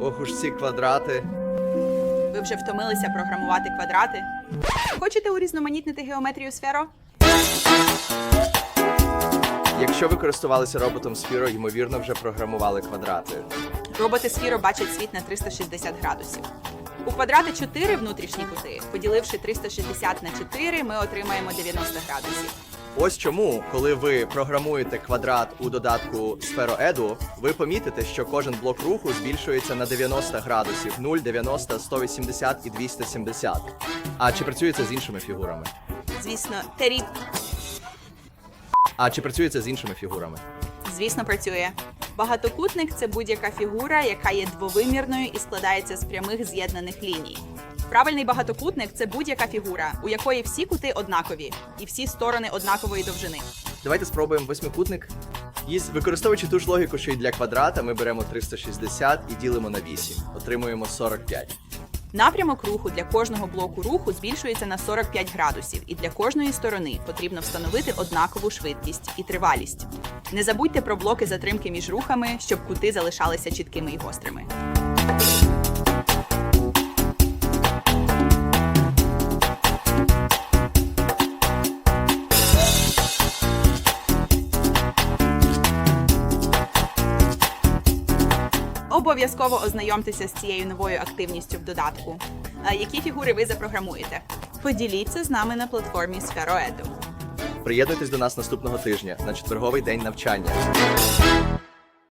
Ох уж ці квадрати. Ви вже втомилися програмувати квадрати? Хочете урізноманітнити геометрію сферо? Якщо ви користувалися роботом Sphero, ймовірно, вже програмували квадрати. Роботи сфіро бачать світ на 360 градусів. У квадрата 4 внутрішні кути. Поділивши 360 на 4, ми отримаємо 90 градусів. Ось чому, коли ви програмуєте квадрат у додатку Sphero Edu, ви помітите, що кожен блок руху збільшується на 90 градусів 0, 90, 180 і 270. А чи працює це з іншими фігурами? Звісно, Тері, А чи працює це з іншими фігурами? звісно, працює. Багатокутник це будь-яка фігура, яка є двовимірною і складається з прямих з'єднаних ліній. Правильний багатокутник це будь-яка фігура, у якої всі кути однакові і всі сторони однакової довжини. Давайте спробуємо восьмикутник. І використовуючи ту ж логіку, що і для квадрата, ми беремо 360 і ділимо на 8. Отримуємо 45. Напрямок руху для кожного блоку руху збільшується на 45 градусів, і для кожної сторони потрібно встановити однакову швидкість і тривалість. Не забудьте про блоки затримки між рухами, щоб кути залишалися чіткими і гострими. Обов'язково ознайомтеся з цією новою активністю в додатку. Які фігури ви запрограмуєте? Поділіться з нами на платформі Сфероеду. Приєднуйтесь до нас наступного тижня на четверговий день навчання.